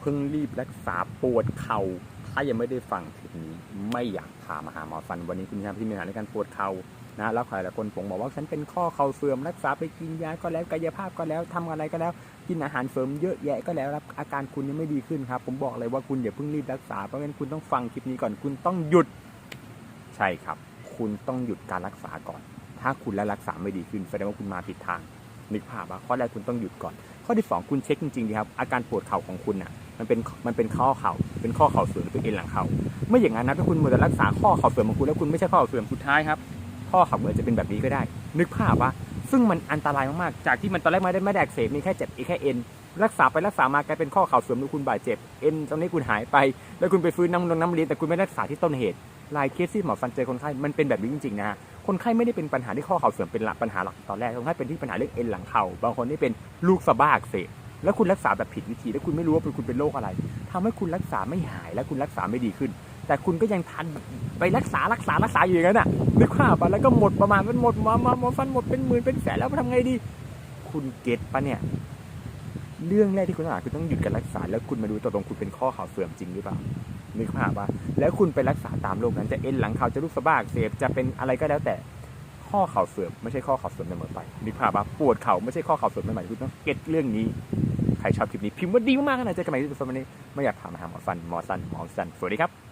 เพิ่งรีบรักษาปวดเข่า ถ้ายังไม่ได้ฟังคลิปนี้ ไม่อยากพามาหาหมอฟัน วันนี้คุณยามที่มีปัญหาในการปวดเข่านะแล้วใครหลายคนผมบอกว่าฉันเป็นข้อเข่าเสื่อมรักษาไปกินยาก็แล้วกายภาพก็แล้วทำอะไรก็แล้ว กินอาหารเสริมเยอะแยะก็แล้วรับอาการคุณยังไม่ดีขึ้นครับ ผมบอกเลยว่าคุณอย่าเพิ่งรีบรักษาเพราะงั้นคุณต้องฟังคลิปนี้ก่อนคุณต้องหยุด ใช่ครับ คุณต้องหยุดการรักษาก่อน ถ้าคุณและรักษาไม่ดีขึ้นแสดงว่าคุณมาผิดทางนึกภาพว่าข้อแรกคุณต้องหยุดก่อน ข้อที่สองคุณเช็คจริงๆดีครับอาการปวดเข่าของคุณน่ะมันเป็นมันเป็นข้อเข่าเป็นข้อเข่าเสื่อมหรือเป็นเอ็นหลังเข่าไม่อย่างนั้นนะถ้าคุณมัวแต่รักษาข้อเข่าเสื่อมของคุณแล้วคุณไม่ใช่ข้อเข่าเสื่อมสุดท้ายครับข้อเข่าอาจจะเป็นแบบนี้ก็ได้ นึกภาพว่าซึ่งมันอันตรายมากๆจากที่มันตอนแรกไม่ได้ไม่ได้อักเสบมีแค่เจ็บอีกแค่เอ็นรักษาไปรักษามากลายเป็นข้อเข่าเสื่อมหรือคุณบาดเจ็บเอ็นตรงนี้คุณหายไป แล้วคุณไปฟื้นน้ำนมน้ำเลี้ยงแต่คุณไม่ได้รักษาที่ต้นเหตุ ลายเคสที่หมอฟันเจอคนไข้มันเป็นแบบนี้จริงๆนะฮะคนไข้ไม่ได้เป็นปัญหาที่ข้อเข่าเสื่อมเป็นหลักปัญหาหลักตอนแรกคนไข้เป็นที่ปัญหาเรื่องเอ็นหลังเข่าบางคนที่เป็นลูกสะบ้าอักเสบแล้วคุณรักษาแบบผิดวิธี แล้วคุณไม่รู้ว่าคุณเป็นโรคอะไรทำให้คุณรักษาไม่หายและคุณรักษาไม่ดีขึ้น แต่คุณก็ยังทันไปรักษารักษารักษาอยู่อย่างนั้นน่ะนึกภาพปแล้วก็หมดประมาณมันหมดมามาหมอฟันหมดเป็นหมื่นเป็นแสนแล้วทำไงดี คุณเก็ตปะเนี่ยเรื่องแรกที่คุณต้องหาคือต้องหยุดการรักษาแล้วคุณมาดูตัวตรงคุณเป็นข้อเข่าเสื่อมจริงหรือเปล่า นึกภาพว่าแล้วคุณไปรักษาตามโรคนั้นจะเอ็นหลังเขาจะลูกสะบ้าอักเสบจะเป็นอะไรก็แล้วแต่ข้อเข่าเสื่อมไม่ใช่ข้อเข่าเสื่อมเสมอไปนึกภาพว่าปวดเข่าไม่ใช่ข้อเข่าเสื่อมเสมอไปคุณต้องเก็ตเรื่องนี้ใครชอบคลิปนี้พิมพ์ว่าดีมากๆนะเจอกันใหม่ที่สุดวันนี้ไม่อยากถามหาหมอฟันหมอสันหมอสันสวัสดีครับ